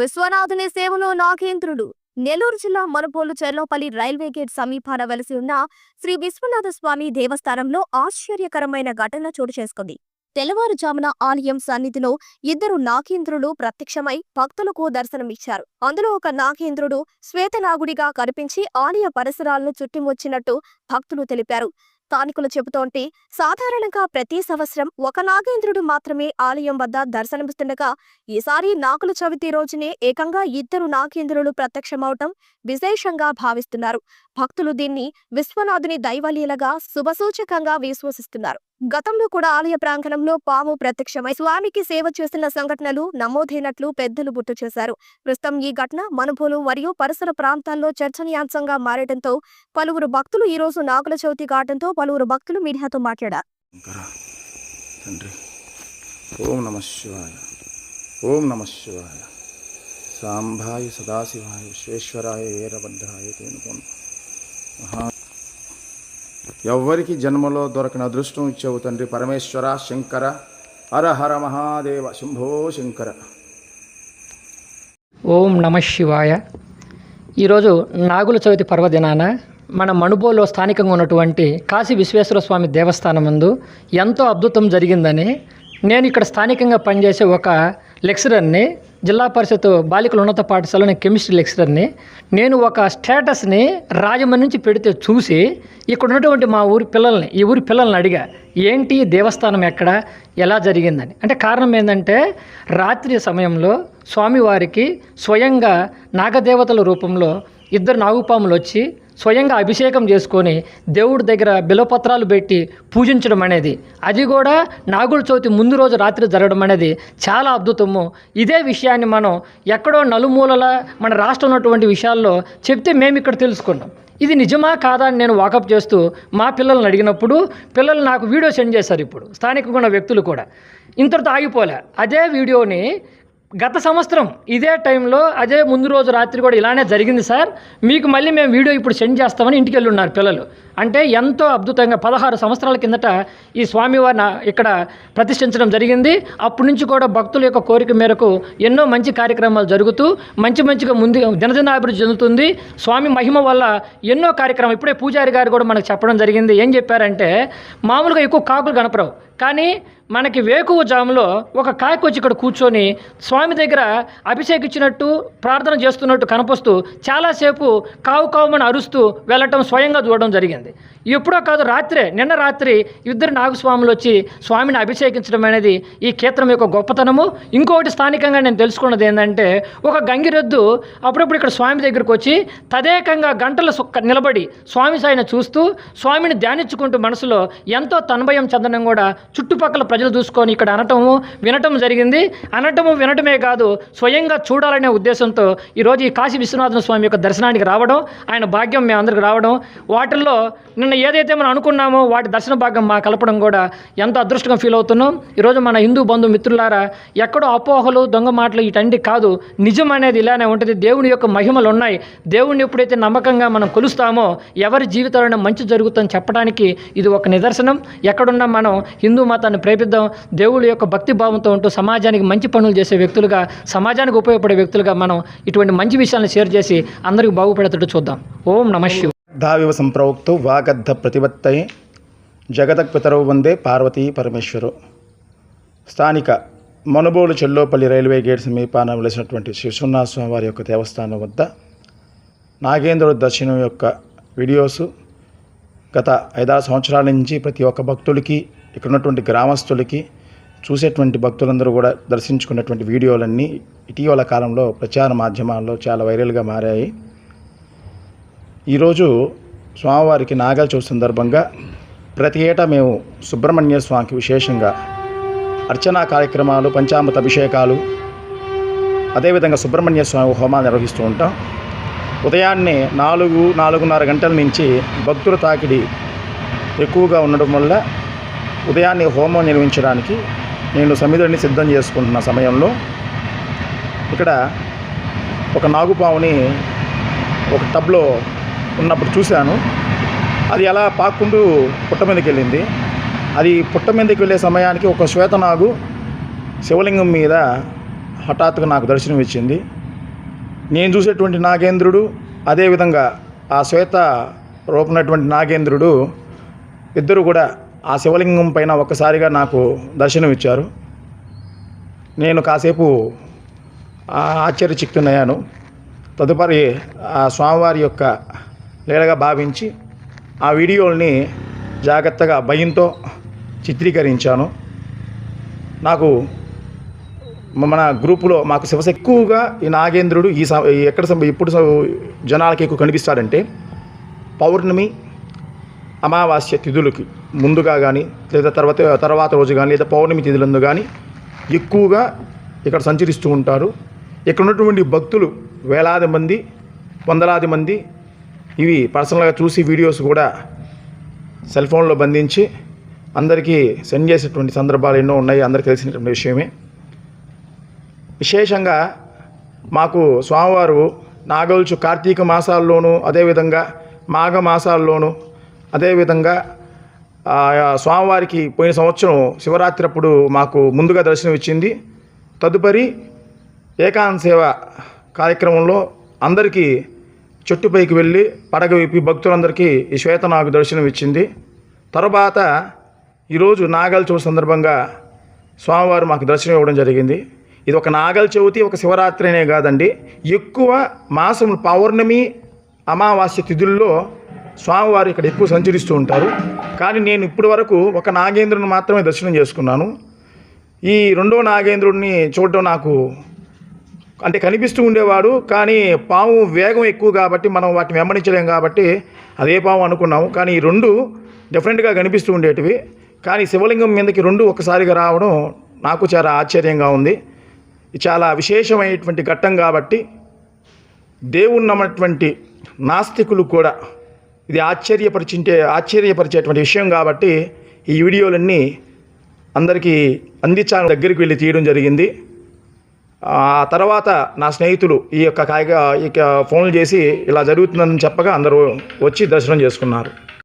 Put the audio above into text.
విశ్వనాథుని సేవలో నాగేంద్రుడు. నెల్లూరు జిల్లా Manubolu Cherlopalli railway gate సమీపాన వలసి ఉన్న శ్రీ విశ్వనాథ స్వామి దేవస్థానంలో ఆశ్చర్యకరమైన ఘటన చోటు చేసుకుంది. తెల్లవారుజామున ఆలయం సన్నిధిలో ఇద్దరు నాగేంద్రులు ప్రత్యక్షమై భక్తులకు దర్శనమిచ్చారు. అందులో ఒక నాగేంద్రుడు శ్వేతనాగుడిగా కనిపించి ఆలయ పరిసరాలను చుట్టిమొచ్చినట్టు భక్తులు తెలిపారు. స్థానికులు చెబుతోంటే సాధారణంగా ప్రతి సంవత్సరం ఒక నాగేంద్రుడు మాత్రమే ఆలయం వద్ద దర్శనమిస్తుండగా ఈసారి నాగుల చవితి రోజునే ఏకంగా ఇద్దరు నాగేంద్రులు ప్రత్యక్షమవటం విశేషంగా భావిస్తున్నారు. భక్తులు దీన్ని విశ్వనాథుని దైవలీలగా శుభసూచకంగా విశ్వసిస్తున్నారు. గతంలో కూడా ఆలయ ప్రాంగణంలో పాము ప్రత్యక్షమై స్వామికి సేవ చేస్తున్న సంఘటనలు నమోదైనట్లు పెద్దలు గుర్తు చేశారు. ప్రస్తుతం ఈ ఘటన మనుభూలు మరియు పరిసర ప్రాంతాల్లో చర్చనీయాంశంగా మారడంతో పలువురు భక్తులు ఈ రోజు నాగుల చవితి కావడంతో పలువురు భక్తులు మీడియాతో మాట్లాడారు. ఓం నమ శివాయ ఓం నమ శివాయ. సాంబాయ సదాశివాయ విశ్వేశ్వరాయ వీరభద్రాయ తేనుకోను మహా ఎవ్వరికి జన్మలో దొరకని అదృష్టం ఇచ్చావు తండ్రి పరమేశ్వర శంకర హర హర మహాదేవ శంభో శంకర. ఓం నమ శివాయ. ఈరోజు నాగుల చవితి పర్వదినాన మన మణుబోలో స్థానికంగా ఉన్నటువంటి కాశీ విశ్వేశ్వర స్వామి దేవస్థానం ముందు ఎంతో అద్భుతం జరిగిందని నేను ఇక్కడ స్థానికంగా పనిచేసే ఒక లెక్చరర్ని జిల్లా పరిషత్ బాలికల ఉన్నత పాఠశాలలో కెమిస్ట్రీ లెక్చరర్ని నేను ఒక స్టేటస్ని రాజమండ్రి నుంచి పెడితే చూసి ఇక్కడ ఉన్నటువంటి మా ఊరి పిల్లల్ని ఈ ఊరి పిల్లల్ని అడిగా ఏంటి దేవస్థానం ఎక్కడ? ఎలా జరిగిందని? అంటే కారణం ఏంటంటే రాత్రి సమయంలో స్వామివారికి స్వయంగా నాగదేవతల రూపంలో ఇద్దరు నాగుపాములు వచ్చి స్వయంగా అభిషేకం చేసుకొని దేవుడి దగ్గర బిలపత్రాలు పెట్టి పూజించడం అనేది. అది కూడా నాగుల చవితి ముందు రోజు రాత్రి జరగడం అనేది చాలా అద్భుతము. ఇదే విషయాన్ని మనం ఎక్కడో నలుమూలల మన రాష్ట్రం ఉన్నటువంటి విషయాల్లో చెప్తే మేము ఇక్కడ తెలుసుకున్నాం. ఇది నిజమా కాదా అని నేను వాకప్ చేస్తూ మా పిల్లల్ని అడిగినప్పుడు పిల్లలు నాకు వీడియో సెండ్ చేశారు ఇప్పుడు. స్థానికంగా ఉన్న వ్యక్తులు కూడా. ఇంతటితో ఆగిపోలే. అదే వీడియోని గత సంవత్సరం ఇదే టైంలో అదే ముందు రోజు రాత్రి కూడా ఇలానే జరిగింది సార్. మీకు మళ్ళీ మేము వీడియో ఇప్పుడు సెండ్ చేస్తామని ఇంటికి వెళ్ళి ఉన్నారు పిల్లలు. అంటే ఎంతో అద్భుతంగా పదహారు సంవత్సరాల కిందట ఈ స్వామివారిని ఇక్కడ ప్రతిష్ఠించడం జరిగింది. అప్పటి నుంచి కూడా భక్తుల యొక్క కోరిక మేరకు ఎన్నో మంచి కార్యక్రమాలు జరుగుతూ మంచి మంచిగా ముందు దినదినాభివృద్ధి చెందుతుంది. స్వామి మహిమ వల్ల ఎన్నో కార్యక్రమం ఇప్పుడే పూజారి గారు కూడా మనకు చెప్పడం జరిగింది. ఏం చెప్పారంటే మామూలుగా ఎక్కువ కాకులు కనపరావు కానీ మనకి వేకువ జాములో ఒక కాకి వచ్చి ఇక్కడ కూర్చొని స్వామి దగ్గర అభిషేకించినట్టు ప్రార్థన చేస్తున్నట్టు కనిపిస్తూ చాలాసేపు కావు కావుమని అరుస్తూ వెళ్ళటం స్వయంగా చూడడం జరిగింది. ఎప్పుడో కాదు రాత్రే నిన్న రాత్రి ఇద్దరు నాగస్వాములు వచ్చి స్వామిని అభిషేకించడం అనేది ఈ క్షేత్రం యొక్క గొప్పతనము. ఇంకొకటి స్థానికంగా నేను తెలుసుకున్నది ఏంటంటే ఒక గంగిరెద్దు అప్పుడప్పుడు ఇక్కడ స్వామి దగ్గరకు వచ్చి తదేకంగా గంటల సుక్క నిలబడి స్వామి సాయిని చూస్తూ స్వామిని ధ్యానించుకుంటూ మనసులో ఎంతో తన్మయం చెందడం కూడా చుట్టుపక్కల ప్రజలు చూసుకొని ఇక్కడ అనటము వినటం జరిగింది. అనటము వినటమే కాదు స్వయంగా చూడాలనే ఉద్దేశంతో ఈరోజు ఈ కాశీ విశ్వనాథన స్వామి యొక్క దర్శనానికి రావడం ఆయన భాగ్యం మేము అందరికి రావడం. వాటిల్లో నిన్న ఏదైతే మనం అనుకున్నామో వాటి దర్శన భాగం మా కలపడం కూడా ఎంత అదృష్టంగా ఫీల్ అవుతున్నాం. ఈరోజు మన హిందూ బంధు మిత్రులారా ఎక్కడో అపోహలు దొంగ మాటలు ఇటండి కాదు. నిజం అనేది ఇలానే ఉంటుంది. దేవుని యొక్క మహిమలు ఉన్నాయి. దేవుణ్ణి ఎప్పుడైతే నమ్మకంగా మనం కొలుస్తామో ఎవరి జీవితంలో మంచి జరుగుతుందని చెప్పడానికి ఇది ఒక నిదర్శనం. ఎక్కడున్నా మనం హిందూ మతాన్ని ప్రేపిద్దాం దేవుడి యొక్క భక్తి భావంతో ఉంటూ సమాజానికి మంచి పనులు చేసే వ్యక్తులుగా సమాజానికి ఉపయోగపడే వ్యక్తులుగా మనం ఇటువంటి మంచి విషయాలను షేర్ చేసి అందరికీ బాగుపడేటట్టు చూద్దాం. ఓం నమ దావివ సంప్రవక్తు వాగద్ధ ప్రతిపత్తయే జగతక్ పితరౌ వందే పార్వతీ పరమేశ్వరు. స్థానిక మనుబోలు చెల్లోపల్లి రైల్వే గేట్ సమీపాన వెలిసినటువంటి శివసున్నాస్వామి వారి యొక్క దేవస్థానం వద్ద నాగేంద్రుడు దర్శనం యొక్క వీడియోసు గత ఐదారు సంవత్సరాల నుంచి ప్రతి ఒక్క భక్తులకి ఇక్కడ ఉన్నటువంటి గ్రామస్తులకి చూసేటువంటి భక్తులందరూ కూడా దర్శించుకున్నటువంటి వీడియోలన్నీ ఇటీవల కాలంలో ప్రచార మాధ్యమాల్లో చాలా వైరల్గా మారాయి. ఈరోజు స్వామివారికి నాగల చవితి సందర్భంగా ప్రతి ఏటా మేము సుబ్రహ్మణ్య స్వామికి విశేషంగా అర్చనా కార్యక్రమాలు పంచామృత అభిషేకాలు అదేవిధంగా సుబ్రహ్మణ్య స్వామి హోమాలు నిర్వహిస్తూ ఉంటాం. ఉదయాన్నే నాలుగు నాలుగున్నర గంటల నుంచి భక్తుల తాకిడి ఎక్కువగా ఉండడం వల్ల ఉదయాన్నే హోమం నిర్వహించడానికి నేను సమిధుడిని సిద్ధం చేసుకుంటున్న సమయంలో ఇక్కడ ఒక నాగుపావుని ఒక టబ్లో ఉన్నప్పుడు చూశాను. అది ఎలా పాక్కుంటూ పుట్ట మీదకి వెళ్ళింది. అది పుట్ట మీదకి వెళ్ళే సమయానికి ఒక శ్వేతనాగు శివలింగం మీద హఠాత్తుగా నాకు దర్శనం ఇచ్చింది. నేను చూసేటువంటి నాగేంద్రుడు అదేవిధంగా ఆ శ్వేత రూపనటువంటి నాగేంద్రుడు ఇద్దరు కూడా ఆ శివలింగం పైన ఒక్కసారిగా నాకు దర్శనం ఇచ్చారు. నేను కాసేపు ఆ ఆశ్చర్యచిక్తునయ్యాను తదుపరి ఆ స్వామివారి యొక్క లేడగా భావించి ఆ వీడియోల్ని జాగ్రత్తగా భయంతో చిత్రీకరించాను. నాకు మన గ్రూపులో మాకు శివస ఎక్కువగా ఈ నాగేంద్రుడు ఈ స- ఈ ఎక్కడ ఇప్పుడు స- జనాలకి ఎక్కువ కనిపిస్తాడంటే పౌర్ణమి అమావాస్య తిథులకి ముందుగా కానీ లేదా తర్వాత తర్వాత రోజు కానీ లేదా పౌర్ణమి తిథులందు కానీ ఎక్కువగా ఇక్కడ సంచరిస్తూ ఉంటారు. ఇక్కడ ఉన్నటువంటి భక్తులు వేలాది మంది వందలాది మంది ఇవి పర్సనల్గా చూసి వీడియోస్ కూడా సెల్ ఫోన్లో బంధించి అందరికీ సెండ్ చేసేటువంటి సందర్భాలు ఎన్నో ఉన్నాయి అందరికీ తెలిసినటువంటి విషయమే. విశేషంగా మాకు స్వామివారు నాగల్చు కార్తీక మాసాల్లోనూ అదేవిధంగా మాఘ మాసాల్లోనూ అదేవిధంగా స్వామివారికి పోయిన సంవత్సరం శివరాత్రి అప్పుడు మాకు ముందుగా దర్శనం ఇచ్చింది. తదుపరి ఏకాంత సేవ కార్యక్రమంలో అందరికీ చెట్టుపైకి వెళ్ళి పడగ విప్పి భక్తులందరికీ ఈ శ్వేత నాకు దర్శనం ఇచ్చింది. తర్వాత ఈరోజు నాగల చవితి సందర్భంగా స్వామివారు మాకు దర్శనం ఇవ్వడం జరిగింది. ఇది ఒక నాగల చవితి ఒక శివరాత్రి అనే కాదండి. ఎక్కువ మాసం పౌర్ణమి అమావాస్య తిథుల్లో స్వామివారు ఇక్కడ ఎక్కువ సంచరిస్తూ ఉంటారు. కానీ నేను ఇప్పటి వరకు ఒక నాగేంద్రుని మాత్రమే దర్శనం చేసుకున్నాను. ఈ రెండో నాగేంద్రుడిని చూడడం నాకు అంటే కనిపిస్తూ ఉండేవాడు కానీ పాము వేగం ఎక్కువ కాబట్టి మనం వాటిని వెంబడించలేం కాబట్టి అదే పాము అనుకున్నాము. కానీ ఈ రెండు డిఫరెంట్గా కనిపిస్తూ ఉండేటివి. కానీ శివలింగం మీదకి రెండు ఒకసారిగా రావడం నాకు చాలా ఆశ్చర్యంగా ఉంది. ఇది చాలా విశేషమైనటువంటి ఘట్టం కాబట్టి దేవుని నాస్తికులు కూడా ఇది ఆశ్చర్యపరిచింటే ఆశ్చర్యపరిచేటువంటి విషయం కాబట్టి ఈ వీడియోలన్నీ అందరికీ అందించాలని దగ్గరికి వెళ్ళి తీయడం జరిగింది. ఆ తర్వాత నా స్నేహితులు ఈ యొక్క కాయగా ఈ యొక్క ఫోన్లు చేసి ఇలా జరుగుతుందని చెప్పగా అందరూ వచ్చి దర్శనం చేసుకున్నారు.